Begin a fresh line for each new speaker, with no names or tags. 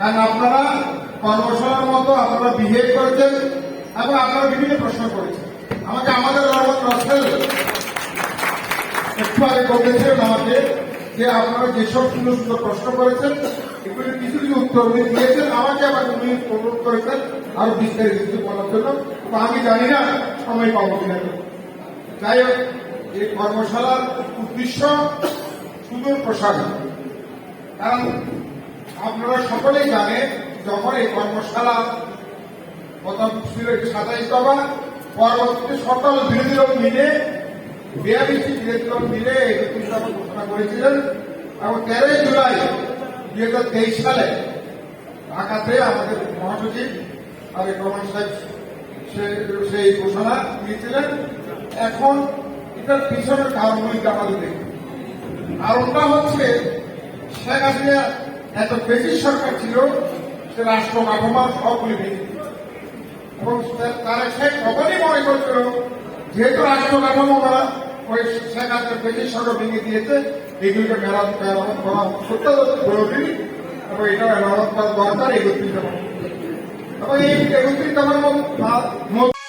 কারণ আপনারা কর্মশালার মতো আপনারা বিহেভ করেছেন এবং আপনারা বিভিন্ন প্রশ্ন করেছেন। আমাকে আমাদের রহমান রাসেল একটু আগে বলেছিলেন আমাকে যে আপনারা যেসব সুন্দর সুন্দর প্রশ্ন করেছেন, এগুলি কিছু কিছু উত্তর উনি দিয়েছেন, আমাকে আবার উনি অনুরোধ করেছেন আরও বিস্তারিত কিছু বলার জন্য। তো আমি জানি না সময় পাবো কিনা। যাই হোক, এই কর্মশালার উদ্দেশ্য সুদূর প্রসারী কারণ আপনারা সকলেই জানেন, যখন এই কর্মশালা প্রথম ছিল সাতাইশ দফা পরবর্তীতে সকল বিরোধী দল মিলে, বিয়াল্লিশটি বিরোধী দল মিলে একত্রিশ দফা ঘোষণা করেছিলেন এবং তেরোই জুলাই দুই হাজার তেইশ সালে ঢাকাতে আমাদের মহাসচিব আরেক রহমান সাহেব সেই ঘোষণা দিয়েছিলেন। এখন এটার পিছনের কারণগুলিকে আমাদের দেখি কারণটা হচ্ছে শেখ হাসিনা এত বেশি সরকার ছিল সে রাষ্ট্র কাঠামো সবগুলি এবং তারা সে তখনই মনে করছিল, যেহেতু রাষ্ট্র কাঠামো করা ওই শেখ হাসিনা বেশি সরকার ভেঙে দিয়েছে, এগুলিকে মেরামত মেরামত করা অত্যন্ত জরুরি এবং এটা মেরামত করা দরকার একত্রিশ এবং এই একত্রিশ দফার মধ্যে